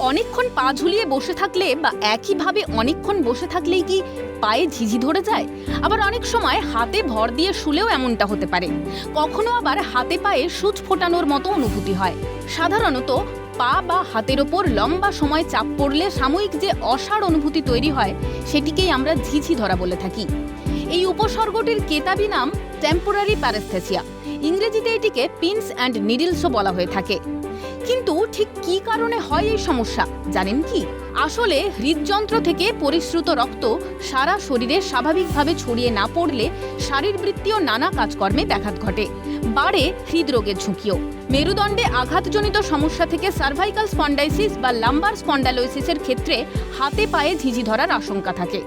অনেকক্ষণ পা ঝুলিয়ে বসে থাকলে বা একইভাবে অনেকক্ষণ বসে থাকলেই কি পায়ে ঝিঝি ধরে যায়? আবার অনেক সময় হাতে ভর দিয়ে শুলেও এমনটা হতে পারে। কখনো আবার হাতে পায়ে সূচ ফোটানোর মতো অনুভূতি হয়। সাধারণত পা বা হাতের ওপর লম্বা সময় চাপ পড়লে সাময়িক যে অসাড় অনুভূতি তৈরি হয়, সেটিকেই আমরা ঝিঝি ধরা বলে থাকি। এই উপসর্গটির কেতাবি নাম টেম্পোরারি প্যারেস্থেসিয়া ইংরেজিতে এটিকে পিনস অ্যান্ড নিডলসও বলা হয়ে থাকে। কিন্তু ঠিক কী কারণে হয় এই সমস্যা, জানেন কি? আসলে হৃদযন্ত্র থেকে পরিশ্রুত রক্ত সারা শরীরে স্বাভাবিকভাবে ছড়িয়ে না পড়লে শারীরবৃত্তীয় নানা কাজকর্মে ব্যাঘাত ঘটে, বাড়ে হৃদরোগের ঝুঁকিও। মেরুদণ্ডে আঘাতজনিত সমস্যা থেকে সার্ভাইকাল স্পন্ডাইসিস বা লাম্বার স্পন্ডালোসিসের ক্ষেত্রে হাতে পায়ে ঝিঝি ধরার আশঙ্কা থাকে,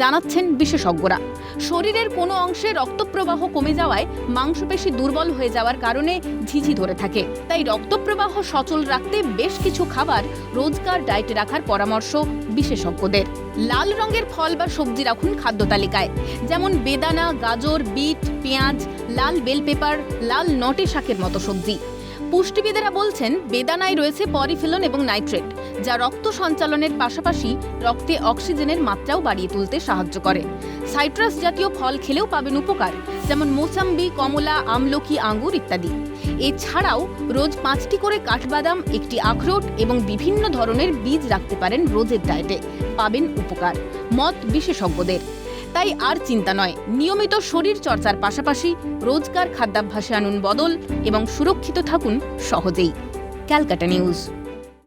জানাচ্ছেন বিশেষজ্ঞরা। শরীরের কোনো অংশে রক্তপ্রবাহ কমে যাওয়ায় মাংসপেশি দুর্বল হয়ে যাওয়ার কারণে ঝিঝি ধরে থাকে। তাই রক্তপ্রবাহ সচল রাখতে বেশ কিছু খাবার রোজকার ডায়েটে রাখার পরামর্শ বিশেষজ্ঞদের। লাল রঙের ফল বা সবজি রাখুন খাদ্য তালিকায়। যেমন বেদানা, গাজর, বিট, পেঁয়াজ, লাল বেল পেপার, লাল নটে শাকের মতো সবজি। পুষ্টিবিদেরা বলছেন, বেদানায় রয়েছে পরিফিলন এবং নাইট্রেট, যা রক্ত সঞ্চালনের পাশাপাশি রক্তে অক্সিজেনের মাত্রাও বাড়িয়ে তুলতে সাহায্য করে। সাইট্রাস জাতীয় ফল খেলেও পাবেন উপকার, যেমন মোসাম্বি, কমলা, আমলকি, আঙ্গুর ইত্যাদি। এছাড়াও রোজ পাঁচটি করে কাঠবাদাম, একটি আখরোট এবং বিভিন্ন ধরনের বীজ রাখতে পারেন রোজের ডায়েটে, পাবেন উপকার। মত বিশেষজ্ঞদের তাই আর চিন্তা নয়। নিয়মিত শরীর চর্চার পাশাপাশি রোজকার খাদ্যাভ্যাসে আনুন বদল এবং সুরক্ষিত থাকুন সহজেই। Calcutta news.